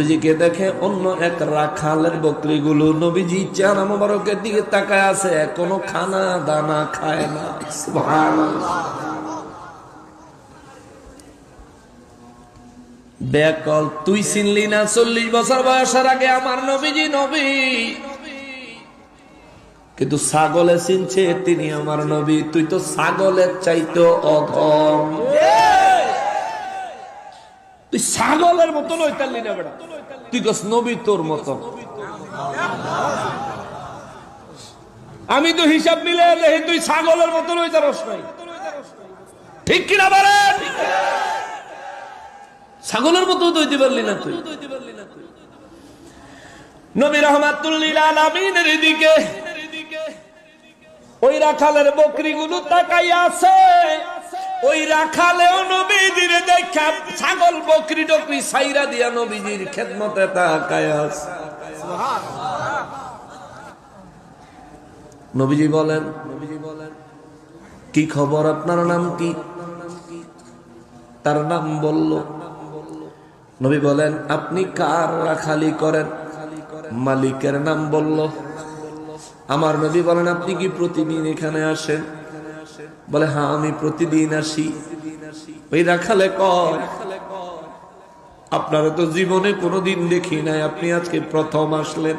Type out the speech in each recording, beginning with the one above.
নবীজিকে দেখে অন্য এক রাখালের বকরিগুলো নবীজি চেহারা মোবারকের দিকে তাকায় আছে কোনো খানা দানা খায় না। বেকল, তুই চিনলি না চল্লিশ বছর বয়সের আগে আমার নবীজি নবী? কিন্তু ছাগলে চিনছে, তিনি আমার নবী। তুই তো ছাগলের চাইতো অধম। তুই ছাগলের মতো লইতালি না বেটা তুই কস নবী তোর আমি তো হিসাব মিলে তুই ছাগলের মতো লইতারস নাই। ঠিক কিনা ছাগলের মতো দইতে পারলি না তুই। নবী রহমাতুল্লিল আলামিনের দিকে ওই রাখালের বকরিগুলো তাকাইয়া আছে। ওই রাখালেও নবীজির দেখা ছাগল বকরি টকরি সাইরা দিয়া নবীজির খেদমতে নবীজি বলেন, কি খবর? আপনার নাম কি? তার নাম বলল, নবী বলেন, আপনি কার রাখালি করেন? মালিকের নাম বলল, আমার নবী বলেন, আপনি কি প্রতিদিন এখানে আসেন? বলে হ্যাঁ আমি প্রতিদিন আসি। ওই রাখালে কয়, আপনারা তো জীবনে কোনোদিন দেখি নাই, আপনি আজকে প্রথম আসলেন।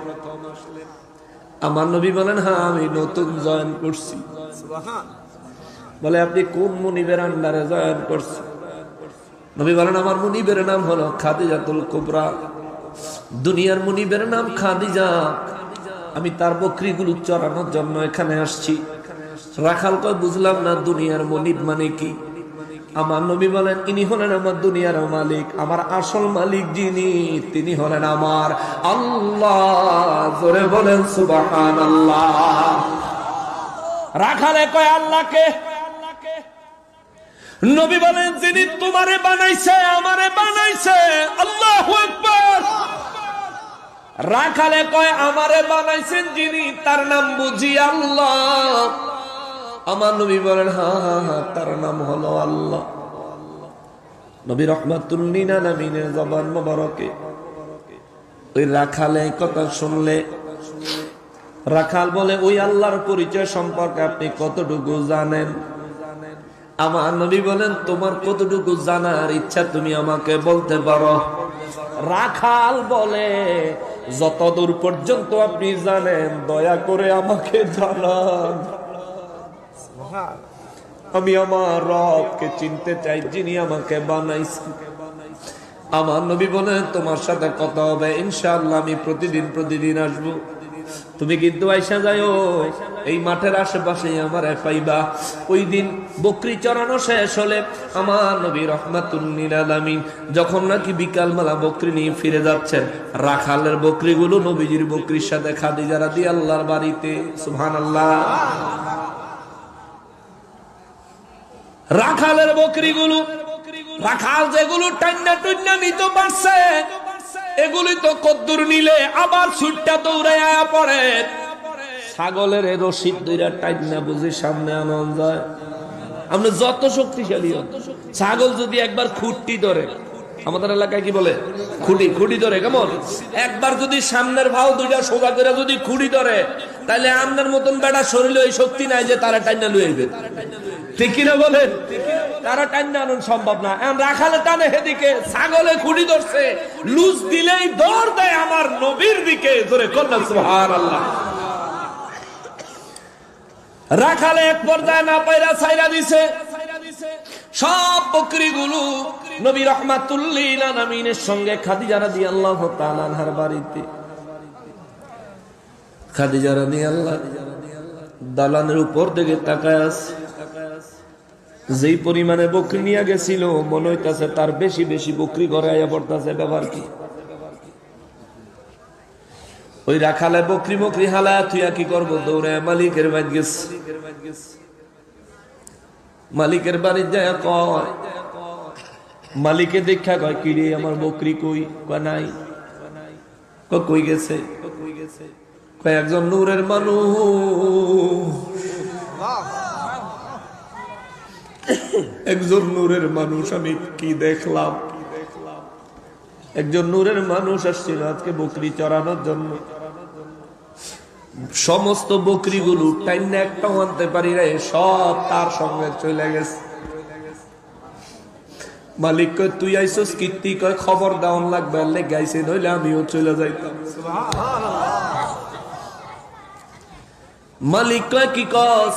আমার নবী বলেন হ্যাঁ আমি নতুন জয়েন করছি। বলে, আপনি কোন মুনিবের আন্ডারে জয়েন করছেন? নবী বলেন, আমার মুনিবের নাম হলো খাদিজাতুল কুবরা। দুনিয়ার মুনিবের নাম খাদিজা। আমি তার বকরিগুলো চড়ানোর জন্য এখানে আসছি। রাখাল কয়, বুঝলাম না, দুনিয়ার মনিব মানে কি? আমার নবী বলেন, ইনি হলেন আমার দুনিয়ার মালিক, আমার আসল মালিক যিনি, তিনি হলেন আমার আল্লাহ। জোরে বলেন সুবাহান আল্লাহ রাখালে কয় আল্লাহকে? নবী বলেন, যিনি তোমারে বানাইছে, আমারে বানাইছে। আল্লাহ রাখালে কয়, আমারে বানাইছেন যিনি, তার নাম বুঝি আল্লাহ। আমার নবী বলেন, হা হা হা। নাম হলো আল্লাহ। নবী রহমাতুল্লিনা নামিনের জবান মোবারকে। ওই রাখালে কথা শুনলে, রাখাল বলে, ওই আল্লাহর পরিচয় সম্পর্কে আপনি কতটুকু জানেন? আমার নবী বলেন, তোমার কতটুকু জানার ইচ্ছা তুমি আমাকে বলতে পারো। রাখাল বলে, যতদূর পর্যন্ত আপনি জানেন, দয়া করে আমাকে জানান। আমি আমার রবকে চিনতে চাই, যিনি আমাকে বানাইছেন আমার নবী বলে, তোমার সাথে কথা হবে, ইনশাআল্লাহ আমি প্রতিদিন প্রতিদিন আসব। তুমি কিন্তু আইসা যাইও, এই মাঠের আশেপাশে আমার পাইবা ওই দিন বকরি চড়ানো শেষ হলে আমার নবী রহমাতুল্লিল যখন নাকি বিকাল মেলা বকরি নিয়ে ফিরে যাচ্ছেন, রাখালের বকরিগুলো নবীজির বকরির সাথে খাদিজা রাদি আল্লাহর বাড়িতে। সুবহানাল্লাহ। রাখালের বকরিগুলো, রাখাল যেগুলো টান্না টুন্না নিতে পারছে, এগুলি তো কদ্দুর নিলে আবার ছুটটা দৌড়ে পড়ে। ছাগলের এ রশিদ দুইরা টাইনা বুঝি সামনে আনন্দ যায়। আপনি যত শক্তিশালী হন, ছাগল যদি একবার খুঁটি ধরে, আমাদের এলাকায় কি বলে? খুঁটি খুঁটি ধরে, কেমন? একবার যদি সামনের ভাও দুইটা সোজা করে যদি খুঁটি ধরে তাহলে আপনার মতন বেটা শরীরে ওই শক্তি নাই যে তারা টাইনা লুইবে ঠিক কিনা বলেন? তারা টাইনা আনুন সম্ভব না। রাখালে টানে হেদিকে ছাগলে খুঁটি ধরছে। লুজ দিলেই দৌড় দেয় আমার নবীর দিকে। ধরে কন্যা সুহার আল্লাহ রাখালে এক পর্যায়ে না পাইরা ছাইরা দিছে। সব বকরিগুলো নবী রহমাতুল্লিল আলামিনের সঙ্গে খাদিজা রাদিয়াল্লাহু তাআলা আনহার বাড়িতে। খাদিজা রাদিয়াল্লাহ দালানের উপর দিকে তাকায় আছে। যেই পরিমাণে বকরি নিয়ে গেছিল, মনে হইতাছে তার বেশি বেশি বকরি আয়া পড়তাছে, ব্যাপার কি? ওই রাখালে বকরি বকরি হালা তুই কি করব? দৌড়ে মালিকের বাড়ি গেছে। মালিকের বাড়ি যায় কয়, মালিকে দেখা কয়, কিরে, আমার বকরি কই? কয়, নাই। কই গেছে? একজন নূরের মানুষ। একজন নূরের মানুষ, আমি কি দেখলাম? একজন নূরের মানুষ আসছিল আজকে বকরি চড়ানোর জন্য। সমস্ত বকরিগুলো টাইম না একটাও আনতে পারি রে সব তার সঙ্গে চলে গেছে। মালিক কয়, তুই আইসস কীর্তি কয়, খবর দেওয়ান লাগবে আল্লে গাইছে নইলে আমিও চলে যাইতাম। মালিক কয়, কি কস?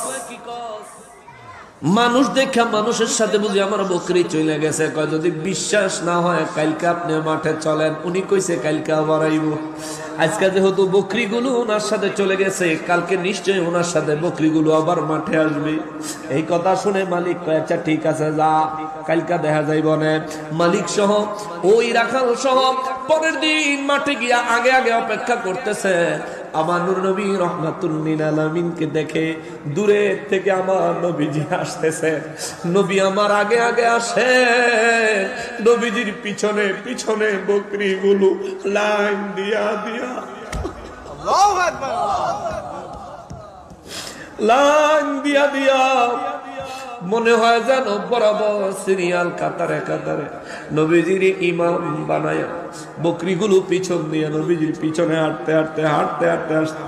মানুষ দেখা মানুষের সাথে বুঝি আমার বকরি চলে গেছে। কয়, যদি বিশ্বাস না হয়, কালকে আপনি মাঠে চলেন। উনি কইছে, কালকে আবার আইব। আজকে যেহেতু বকরিগুলো ওনার সাথে চলে গেছে, কালকে নিশ্চয়ই ওনার সাথে বকরিগুলো আবার মাঠে আসবে। এই কথা শুনে মালিক কয় আচ্ছা ঠিক আছে, যা, কালকা দেখা যাইব না। মালিক সহ, ওই রাখাল সহ, পরের দিন মাঠে গিয়া আগে আগে অপেক্ষা করতেছে। আমার নূর নবী রহমাতুল্লিন আলমিনকে দেখে দূরে থেকে আমার নবীজি আসতেছে। নবী আমার আগে আগে আসে। নবীজির পিছনে পিছনে বকরিগুলো লাইন দিয়া দিয়া। লাইন দিয়া দিয়া মনে হয় যেন বরাবর সিরিয়াল কাতারে কাতারে। নবীজির ইমাম বানায়, বকরিগুলো পিছন দিয়ে নবীজির পিছনে হাঁটতে হাঁটতে হাঁটতে হাঁটতে আসতে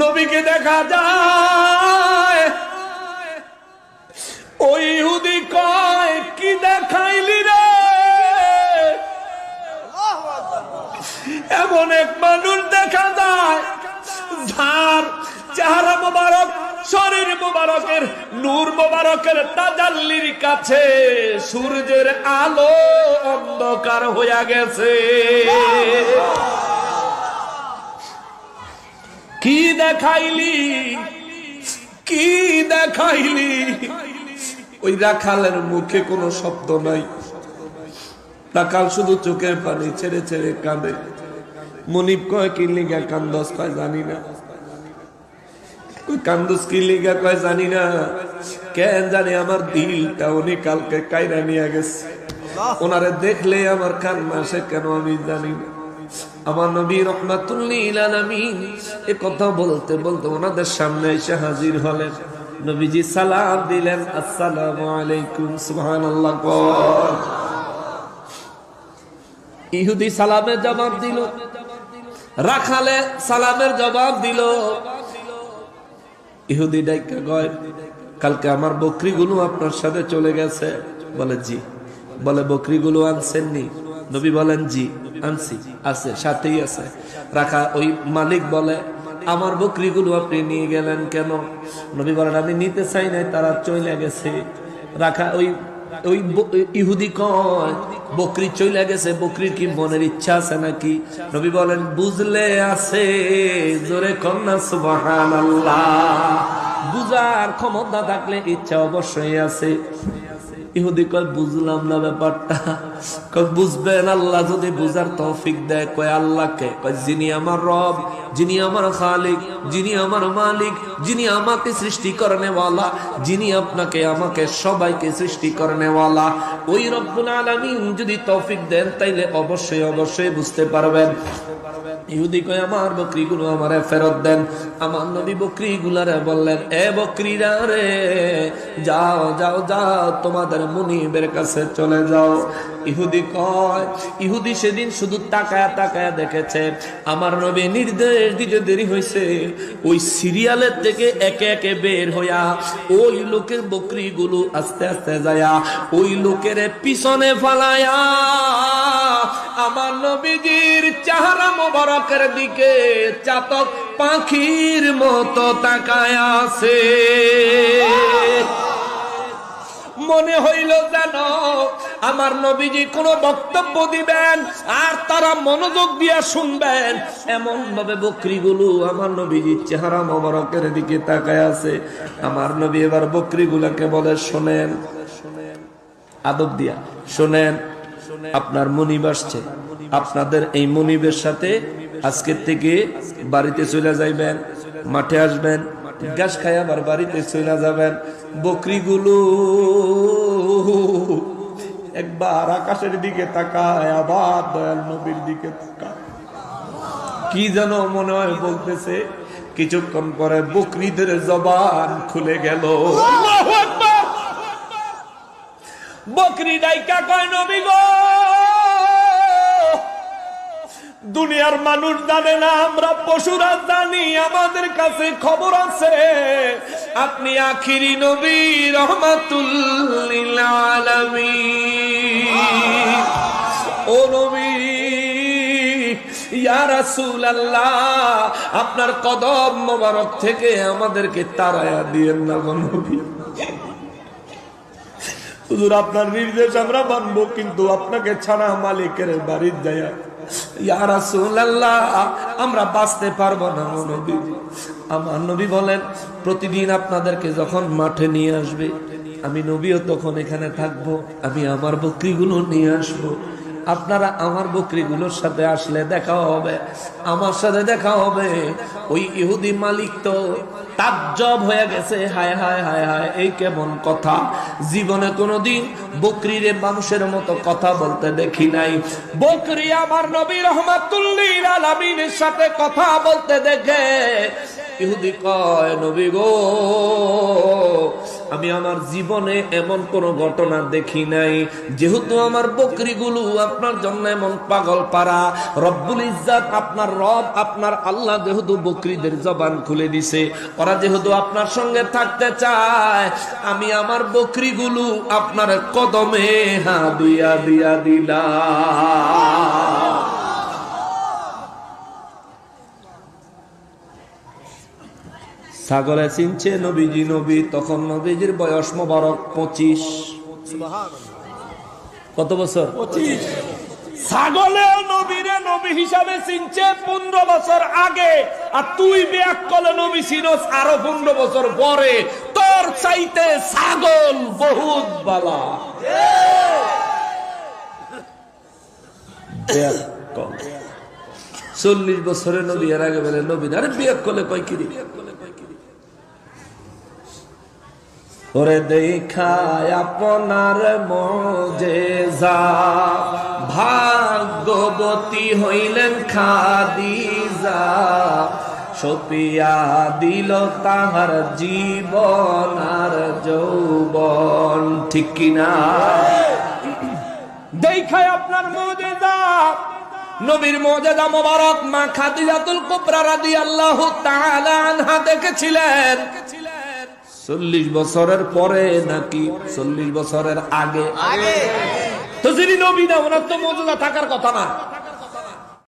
নবীকে দেখা যায় ওই ইহুদি কয়, কি দেখাইলি রে? এমন এক মানুষ দেখা যায়, যার চেহারা মোবারক শরীর মোবারকের, নূর মোবারকের তাজাল্লির কাছে সূর্যের আলো অন্ধকার হইয়া গেছে। কি দেখাইলি? কি দেখাইলি? ওই রাখালের মুখে কোনো শব্দ নাই। রাখাল শুধু চোখের পানি ছেড়ে ছেড়ে কাঁদে। মনিপ কয় কি লিগা কান্দস কয় জানি না। কান্দস কি লিগা কয় জানি না। কেন জানি আমার দিলটা উনি কালকে কাইরা নিয়ে গেছে। ওনারে দেখলে আমার কান্না আসে কেন আমি জানি না। আমার নবী রহমাতুল্লিল আলামিন এ কথা বলতে বলতে ওনাদের সামনে এসে হাজির হলেন। নবীজি সালাম দিলেন আসসালামু আলাইকুম সুবহানাল্লাহ কর ইহুদি সালামের জবাব দিল। রাখালে সালামের জবাব দিল। ইহুদি ডাইকা কয়, কালকে আমার বকরিগুলো আপনার সাথে চলে গেছে। বলে, জি। বলে, বকরিগুলো আনছেননি? নবী বলেন, জি, আনছি, আছে, সাথেই আছে। রাখা, ওই মালিক বলে, আমার বকরিগুলো আপনি নিয়ে গেলেন কেন? নবী বলেন, আমি নিতে চাই নাই, তারা চলে গেছে। রাখা, ওই ওই ইহুদি কয়, বকরি চলে গেছে, বকরির কি মনের ইচ্ছা আছে নাকি? নবী বলেন, বুঝলে আছে, জোরে কন্যা সুবহান বুঝার ক্ষমতা থাকলে ইচ্ছা অবশ্যই আছে। ইহুদি কয়, বুঝলাম না ব্যাপারটা। কয়, বুঝবেন আল্লাহ যদি বুঝার তৌফিক দেয়, কয়, আল্লাহকে। কয়, যিনি আমার রব, যিনি আমার খালিক, যিনি আমার মালিক, যিনি আমাকে সৃষ্টি করনেওয়ালা, যিনি আপনাকে, আমাকে সবাইকে সৃষ্টি করনেওয়ালা। ওই রব্বুল আলামিন যদি তৌফিক দেন, তাইলে অবশ্যই অবশ্যই বুঝতে পারবেন। ইহুদি কয়, আমার বকরিগুলো আমারে ফেরত দেন। আমার নবী বললেন, এ বকরিরা রে, যাও যাও যাও, তোমাদের মুনিবের কাছে চলে যাও। ইহুদি কয়, ইহুদি সেদিন শুধু দেখেছে। আমার নবী নির্দেশ দিতে দেরি হয়েছে ওই সিরিয়ালের থেকে একে একে বের হইয়া ওই লোকের বকরিগুলো আস্তে আস্তে যায়া ওই লোকের পিছনে ফালায়া আমার নবীজির চেহারা মোবারকের দিকে চাতক পাখির মতো তাকায় আছে। মনে হইল যেন আমার নবীজি কোনো বক্তব্য দিবেন আর তারা মনোযোগ দিয়া শুনবেন। এমন ভাবে বকরিগুলো আমার নবীজির চেহারা মোবারকের দিকে তাকায় আছে। আমার নবী এবার বকরিগুলাকে বলে, শোনেন, আদব দিয়া, শোনেন। আপনার মনিব আসছে। আপনাদের এই মনিবের সাথে আজকের থেকে বাড়িতে চলে যাইবেন, মাঠে আসবেন গাছ খাই আবার বাড়িতে চলে যাবেন। বকরিগুলো একবার আকাশের দিকে তাকায়, আবার দয়াল নবীর দিকে কি যেন মনে হয় বলতেছে, কিছুক্ষণ পরে বকরিদের জবান খুলে গেল। বকরি ডাইকা কয়, নবী গো, দুনিয়ার মানুষ জানে না, আমরা পশুরা জানি, আমাদের কাছে খবর আছে। আপনি আখিরি নবী আলামিন ও নবী আপনার কদম মোবারক থেকে আমাদেরকে তারায়া দিয়েন না গো নবী। হুজুর, আপনার নির্দেশ আমরা মানব, কিন্তু আপনাকে ছাড়া মালিকের বাড়ির দেয়া ইয়ারা রাসূলুল্লাহ, আমরা বাঁচতে পারব না আমার নবী বলেন, প্রতিদিন আপনাদেরকে যখন মাঠে নিয়ে আসবে, আমি নবীও তখন এখানে থাকব, আমি আমার বকরিগুলো নিয়ে আসব। আপনারা আমার বকরিগুলোর সাথে আসলে দেখা হবে, আমার সাথে দেখা হবে। ওই ইহুদি মালিক তো তাজ্জব হয়ে গেছে। হায় হায় হায় হায়, এই কেমন কথা? জীবনে কোনোদিন বকরিরে মানুষের মতো কথা বলতে দেখি নাই। বকরি আমার নবী রহমাতুল্লিল আলামিনের সাথে কথা বলতে দেখে, ইহুদি কয়, নবী গো আমি আমার জীবনে এমন কোন ঘটনা দেখি নাই। যেহেতু আমার বকরিগুলো আপনার জন্য এমন পাগল পারা রব্বুল ইজ্জাত আপনার রব, আপনার আল্লাহ যেহেতু বকরিদের জবান খুলে দিছে, ওরা যেহেতু আপনার সঙ্গে থাকতে চায়, আমি আমার বকরিগুলো আপনার কদমে হা দিয়া দিয়া দিলাম। ছাগলে চিনছে নবীজি নবী তখন নবীজির বয়স মোবারক পঁচিশ। কত বছর? পঁচিশ। নবীরে নবী হিসাবে চিনছে পনেরো বছর আগে আর তুই ব্যাক কলে নবী চিনস আরও পনেরো বছর পরে। তোর চাইতে ছাগল বহুত বালা। চল্লিশ বছরের নবী এর আগে বলে নবী আরে বিয়ে করলে কয় কিরি? ওরে দেখায় আপনার মজে যা ভাগ্যবতী হইলেন খাদিজা। সপিয়া দিল তাহার জীবন আর যৌবন, ঠিক কিনা দেখায় আপনার মজেজা। নবীর মজেদা মোবারক মা খাদিজাতুল কুবরা রাদিয়াল্লাহু তাআলা আনহা দেখেছিলেন। চল্লিশ বছরের পরে নাকি চল্লিশ বছরের আগে? তো যিনি নবী না ওনার তো মজুদা থাকার কথা না।